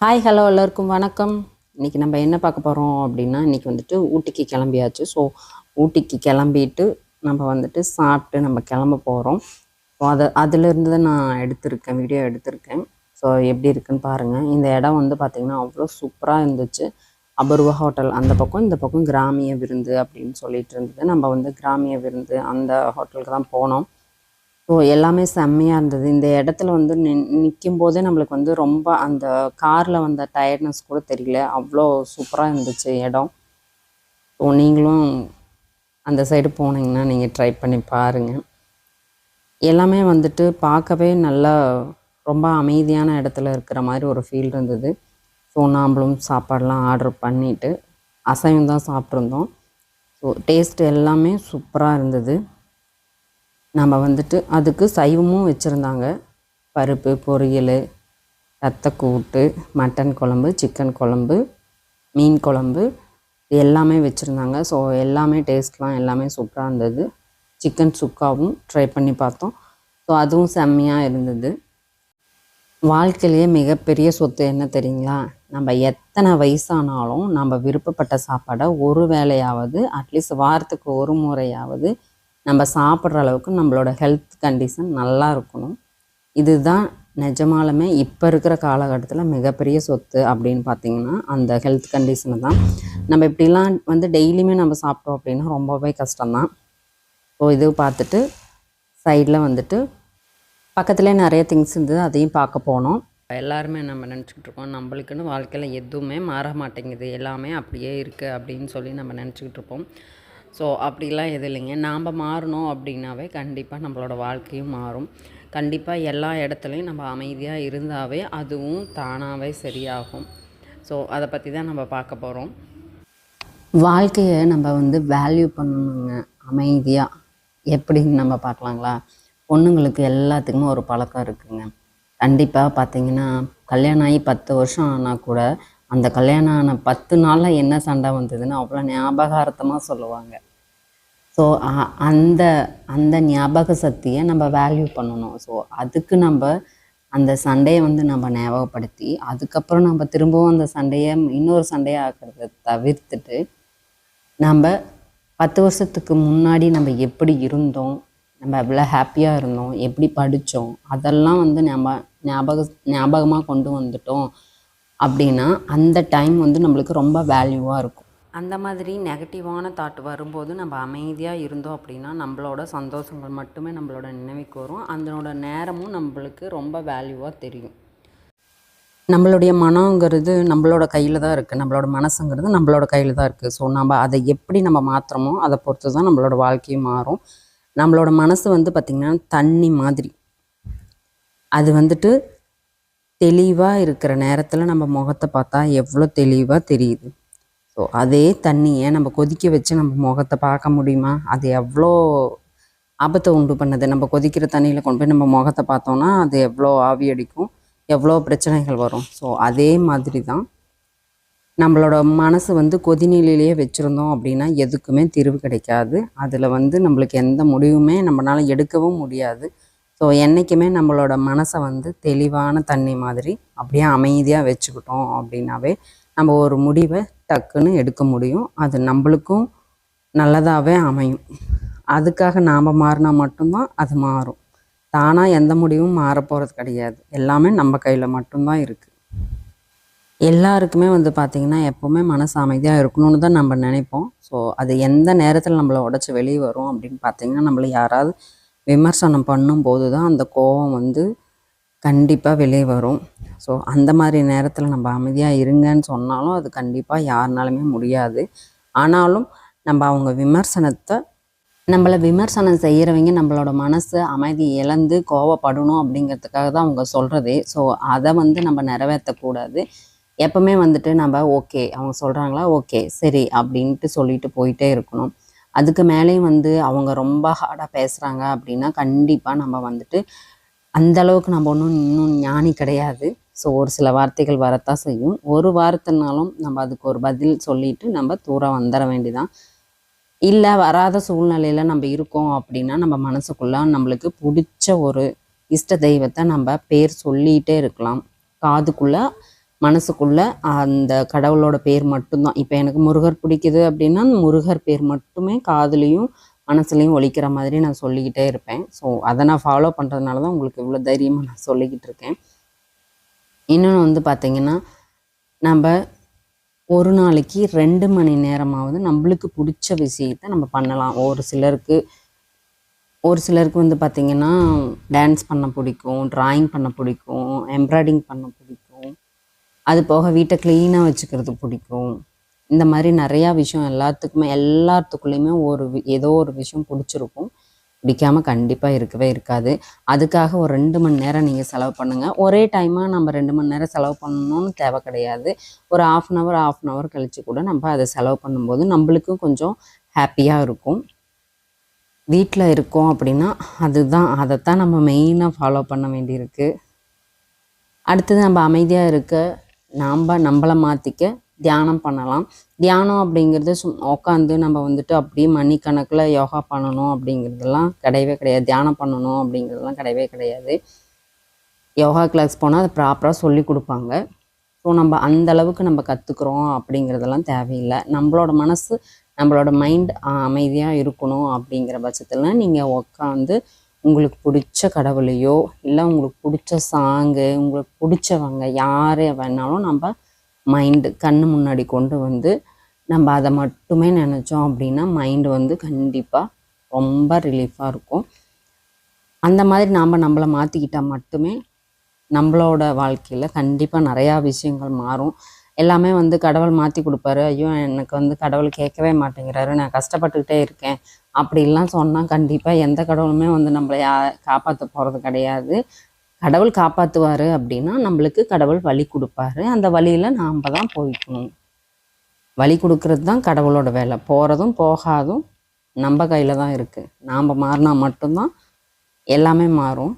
Hi hello எல்லோருக்கும் வணக்கம். இன்றைக்கி நம்ம என்ன பார்க்க போகிறோம் அப்படின்னா இன்றைக்கி வந்துட்டு ஊட்டிக்கு கிளம்பியாச்சு. ஸோ ஊட்டிக்கு கிளம்பிட்டு நம்ம வந்துட்டு சாப்பிட்டு நம்ம கிளம்ப போகிறோம் ஸோ அதை அதிலிருந்து தான் நான் எடுத்திருக்கேன் வீடியோ எடுத்திருக்கேன். ஸோ எப்படி இருக்குன்னு பாருங்கள் இந்த இடம் வந்து பார்த்திங்கன்னா அவ்வளோ சூப்பராக இருந்துச்சு. அபூர்வ ஹோட்டல். அந்த பக்கம் இந்த பக்கம் கிராமிய விருந்து அப்படின்னு சொல்லிட்டு இருந்தது. நம்ம வந்து கிராமிய விருந்து அந்த ஹோட்டலுக்கு தான் போனோம். ஸோ எல்லாமே செம்மையாக இருந்தது. இந்த இடத்துல வந்து நி நிற்கும் போதே நம்மளுக்கு வந்து ரொம்ப அந்த காரில் வந்த டயர்ட்னஸ் கூட தெரியல. அவ்வளோ சூப்பராக இருந்துச்சு இடம். ஸோ நீங்களும் அந்த சைடு போனீங்கன்னா நீங்கள் ட்ரை பண்ணி பாருங்கள் எல்லாமே வந்துட்டு பார்க்கவே நல்லா ரொம்ப அமைதியான இடத்துல இருக்கிற மாதிரி ஒரு ஃபீல் இருந்தது. ஸோ நாம்பளும் சாப்பாடெலாம் ஆர்டர் பண்ணிவிட்டு அசைவம் தான் சாப்பிட்ருந்தோம் ஸோ டேஸ்ட் எல்லாமே சூப்பராக இருந்தது. நம்ம வந்துட்டு அதுக்கு சைவமும் வச்சுருந்தாங்க. பருப்பு பொரியல் ரத்தக்கூட்டு மட்டன் குழம்பு சிக்கன் குழம்பு மீன் குழம்பு எல்லாமே வச்சுருந்தாங்க. ஸோ எல்லாமே டேஸ்ட்லாம் எல்லாமே சூப்பராக இருந்தது. சிக்கன் சுக்காவும் ட்ரை பண்ணி பார்த்தோம். ஸோ அதுவும் செம்மையாக இருந்தது. வாழ்க்கையிலேயே மிகப்பெரிய சொத்து என்ன தெரியுங்களா? நம்ம எத்தனை வயசானாலும் நம்ம விருப்பப்பட்ட சாப்பாடை ஒரு வேளையாவது அட்லீஸ்ட் வாரத்துக்கு ஒரு முறையாவது நம்ம சாப்பிட்ற அளவுக்கு நம்மளோட ஹெல்த் கண்டிஷன் நல்லா இருக்கணும். இதுதான் நிஜமாலுமே இப்போ இருக்கிற காலகட்டத்தில் மிகப்பெரிய சொத்து அப்படின்னு பார்த்தீங்கன்னா அந்த ஹெல்த் கண்டிஷனை தான். நம்ம இப்படிலாம் வந்து டெய்லியுமே நம்ம சாப்பிட்டோம் அப்படின்னா ரொம்பவே கஷ்டம்தான். ஸோ இது பார்த்துட்டு சைடில் வந்துட்டு பக்கத்துலேயே நிறைய திங்ஸ் இருந்தது அதையும் பார்க்க போனோம். எல்லாருமே நம்ம நினச்சிக்கிட்டு இருக்கோம் நம்மளுக்குன்னு வாழ்க்கையில் எதுவுமே மாற மாட்டேங்குது எல்லாமே அப்படியே இருக்குது அப்படின்னு சொல்லி நம்ம நினச்சிக்கிட்டு இருப்போம். ஸோ அப்படிலாம் எதுவும் இல்லைங்க. நாம் மாறணும் அப்படின்னாவே கண்டிப்பாக நம்மளோட வாழ்க்கையும் மாறும். கண்டிப்பாக எல்லா இடத்துலையும் நம்ம அமைதியாக இருந்தாவே அதுவும் தானாகவே சரியாகும். ஸோ அதை பற்றி தான் நம்ம பார்க்க போகிறோம் வாழ்க்கையை நம்ம வந்து வேல்யூ பண்ணணுங்க. அமைதியாக எப்படின்னு நம்ம பார்க்கலாங்களா? பொண்ணுங்களுக்கு எல்லாத்துக்குமே ஒரு பழக்கம் இருக்குங்க. கண்டிப்பாக பார்த்தீங்கன்னா கல்யாணம் ஆகி பத்து வருஷம் ஆனால் கூட அந்த கல்யாணம் ஆன பத்து நாளில் என்ன சண்டை வந்ததுன்னு அவ்வளோ ஞாபகார்த்தமாக சொல்லுவாங்க. ஸோ அந்த அந்த ஞாபக சக்தியை நம்ம வேல்யூ பண்ணணும். ஸோ அதுக்கு நம்ம அந்த சண்டையை வந்து நம்ம ஞாபகப்படுத்தி அதுக்கப்புறம் நம்ம திரும்பவும் அந்த சண்டையை இன்னொரு சண்டையாக ஆக்கிறத தவிர்த்துட்டு நம்ம பத்து வருஷத்துக்கு முன்னாடி நம்ம எப்படி இருந்தோம் நம்ம எவ்வளோ ஹாப்பியாக இருந்தோம் எப்படி படித்தோம் அதெல்லாம் வந்து ஞாபக ஞாபக ஞாபகமாக கொண்டு வந்துட்டோம். அப்படின்னா அந்த டைம் வந்து நம்மளுக்கு ரொம்ப வேல்யூவாக இருக்கும். அந்த மாதிரி நெகட்டிவான தாட் வரும்போது நம்ம அமைதியாக இருந்தோம் அப்படின்னா நம்மளோட சந்தோஷங்கள் மட்டுமே நம்மளோட நினைவுக்கு வரும். அதனோட நேரமும் நம்மளுக்கு ரொம்ப வேல்யூவாக தெரியும். நம்மளுடைய மனங்கிறது நம்மளோட கையில் தான் இருக்குது நம்மளோட மனசுங்கிறது நம்மளோட கையில் தான் இருக்குது ஸோ நம்ம அதை எப்படி நம்ம மாற்றுறோமோ அதை பொறுத்து தான் நம்மளோட வாழ்க்கையும் மாறும். நம்மளோட மனசு வந்து பார்த்திங்கன்னா தண்ணி மாதிரி. அது வந்துட்டு தெளிவாக இருக்கிற நேரத்தில் நம்ம முகத்தை பார்த்தா எவ்வளோ தெளிவாக தெரியுது. ஸோ அதே தண்ணியை நம்ம கொதிக்க வச்சு நம்ம முகத்தை பார்க்க முடியுமா? அது எவ்வளோ ஆபத்தை உண்டு பண்ணுது. நம்ம கொதிக்கிற தண்ணியில் கொண்டு போய் நம்ம முகத்தை பார்த்தோன்னா அது எவ்வளோ ஆவி அடிக்கும் எவ்வளோ பிரச்சனைகள் வரும். ஸோ அதே மாதிரி தான் நம்மளோட மனசு வந்து கொதிநிலையிலேயே வச்சுருந்தோம் அப்படின்னா எதுக்குமே தீர்வு கிடைக்காது. அதில் வந்து நம்மளுக்கு எந்த முடிவுமே நம்மளால் எடுக்கவும் முடியாது. ஸோ என்றைக்குமே நம்மளோட மனசை வந்து தெளிவான தண்ணி மாதிரி அப்படியே அமைதியாக வச்சுக்கிட்டோம் அப்படின்னாவே நம்ம ஒரு முடிவை டக்குன்னு எடுக்க முடியும். அது நம்மளுக்கும் நல்லதாகவே அமையும். அதுக்காக நாம் மாறினா மட்டும்தான் அது மாறும். தானாக எந்த முடிவும் மாற போகிறது கிடையாது. எல்லாமே நம்ம கையில் மட்டும்தான் இருக்குது எல்லாருக்குமே வந்து பார்த்திங்கன்னா எப்போவுமே மனசு அமைதியாக இருக்கணும்னு தான் நம்ம நினைப்போம். ஸோ அது எந்த நேரத்தில் நம்மளை உடச்சி வெளியே வரும் அப்படின்னு பார்த்திங்கன்னா நம்மளை யாராவது விமர்சனம் பண்ணும்போது தான் அந்த கோபம் வந்து கண்டிப்பாக வெளியே வரும். ஸோ அந்த மாதிரி நேரத்தில் நம்ம அமைதியாக இருங்கன்னு சொன்னாலும் அது கண்டிப்பாக யாருனாலுமே முடியாது. ஆனாலும் நம்ம அவங்க விமர்சனத்தை நம்மளை விமர்சனம் செய்கிறவங்க நம்மளோட மனசு அமைதி இழந்து கோவப்படணும் அப்படிங்கிறதுக்காக தான் அவங்க சொல்கிறதே ஸோ அதை வந்து நம்ம நிறைவேற்றக்கூடாது எப்பவுமே வந்துட்டு நம்ம ஓகே. அவங்க சொல்கிறாங்களா ஓகே சரி அப்படின்ட்டு சொல்லிட்டு போயிட்டே இருக்கணும். அதுக்கு மேலேயும் வந்து அவங்க ரொம்ப ஹார்டாக பேசுகிறாங்க அப்படின்னா கண்டிப்பாக நம்ம வந்துட்டு அந்த அளவுக்கு நம்ம ஒன்றும் இன்னும் ஞானி கிடையாது. ஸோ ஒரு சில வார்த்தைகள் வரத்தான் செய்யும். ஒரு வார்த்தைனாலும் நம்ம அதுக்கு ஒரு பதில் சொல்லிட்டு நம்ம தூரம் வந்துட வேண்டிதான். இல்லை வராத சூழ்நிலையில் நம்ம இருக்கோம் அப்படின்னா நம்ம மனசுக்குள்ள நம்மளுக்கு பிடிச்ச ஒரு இஷ்ட தெய்வத்தை நம்ம பேர் சொல்லிகிட்டே இருக்கலாம். காதுக்குள்ளே மனசுக்குள்ள அந்த கடவுளோட பேர் மட்டும்தான். இப்போ எனக்கு முருகர் பிடிக்குது அப்படின்னா அந்த முருகர் பேர் மட்டுமே காதுலேயும் மனசுலையும் ஒழிக்கிற மாதிரி நான் சொல்லிக்கிட்டே இருப்பேன். ஸோ அதை நான் ஃபாலோ பண்ணுறதுனால தான் உங்களுக்கு இவ்வளோ தைரியமாக நான் சொல்லிக்கிட்டு இருக்கேன். இன்னொன்று வந்து பார்த்திங்கன்னா நம்ம ஒரு நாளைக்கு ரெண்டு மணி நேரமாவது நம்மளுக்கு பிடிச்ச விஷயத்த நம்ம பண்ணலாம். ஒரு சிலருக்கு ஒரு சிலருக்கு வந்து பார்த்திங்கன்னா டான்ஸ் பண்ண பிடிக்கும் ட்ராயிங் பண்ண பிடிக்கும் எம்ப்ராய்டிங் பண்ண பிடிக்கும். அது போக வீட்டை க்ளீனாக வச்சுக்கிறது பிடிக்கும். இந்த மாதிரி நிறையா விஷயம் எல்லாத்துக்குமே எல்லாத்துக்குள்ளேயுமே ஒரு வி- ஏதோ ஒரு விஷயம் பிடிச்சிருக்கும். பிடிக்காம கண்டிப்பாக இருக்கவே இருக்காது. அதுக்காக ஒரு ரெண்டு மணி நேரம் நீங்கள் செலவு பண்ணுங்கள் ஒரே டைமாக நம்ம ரெண்டு மணி நேரம் செலவு பண்ணணும்னு தேவை கிடையாது. ஒரு half an hour half an hour கழித்து கூட நம்ம அதை செலவு பண்ணும்போது நம்மளுக்கும் கொஞ்சம் ஹாப்பியாக இருக்கும். வீட்டில் இருக்கோம் அப்படின்னா அதுதான் அதைத்தான் நம்ம மெயினாக ஃபாலோ பண்ண வேண்டியிருக்கு. அடுத்தது நம்ம அமைதியாக இருக்க நாம் நம்மளை மாற்றிக்க தியானம் பண்ணலாம். தியானம் அப்படிங்கிறது சும் உட்காந்து நம்ம வந்துட்டு அப்படியே மணிக்கணக்கில் யோகா பண்ணணும் அப்படிங்கிறதெல்லாம் கிடையவே கிடையாது. தியானம் பண்ணணும் அப்படிங்கிறதெல்லாம் கிடையவே கிடையாது. யோகா கிளாஸ் போனால் அதை ப்ராப்பராக சொல்லி கொடுப்பாங்க. ஸோ நம்ம அந்த அளவுக்கு நம்ம கற்றுக்குறோம் அப்படிங்கிறதெல்லாம் தேவையில்லை. நம்மளோட மனசு நம்மளோட மைண்ட் அமைதியாக இருக்கணும் அப்படிங்கிற பட்சத்தில் நீங்கள் உட்காந்து உங்களுக்கு பிடிச்ச கடவுளையோ இல்லை உங்களுக்கு பிடிச்ச சாங்கு உங்களுக்கு பிடிச்சவங்க யார் வேணாலும் நம்ம மைண்டு கண்ணு முன்னாடி கொண்டு வந்து நம்ம அதை மட்டுமே நினச்சோம் அப்படின்னா மைண்டு வந்து கண்டிப்பாக ரொம்ப ரிலீஃபாக இருக்கும். அந்த மாதிரி நாம் நம்மளை மாற்றிக்கிட்டால் மட்டுமே நம்மளோட வாழ்க்கையில் கண்டிப்பாக நிறையா விஷயங்கள் மாறும். எல்லாமே வந்து கடவுள் மாற்றி கொடுப்பாரு. ஐயோ எனக்கு வந்து கடவுள் கேட்கவே மாட்டேங்கிறாரு. நான் கஷ்டப்பட்டுக்கிட்டே இருக்கேன். அப்படிலாம் சொன்னால் கண்டிப்பாக எந்த கடவுளுமே வந்து நம்மளை யா காப்பாற்ற போகிறது கிடையாது. கடவுள் காப்பாற்றுவார் அப்படின்னா நம்மளுக்கு கடவுள் வழி கொடுப்பாரு. அந்த வழியில் நாம் தான் போய்க்கணும். வழி கொடுக்கறது தான் கடவுளோட வேலை. போகிறதும் போகாதும் நம்ம கையில் தான் இருக்குது நாம் மாறினா மட்டும்தான் எல்லாமே மாறும்.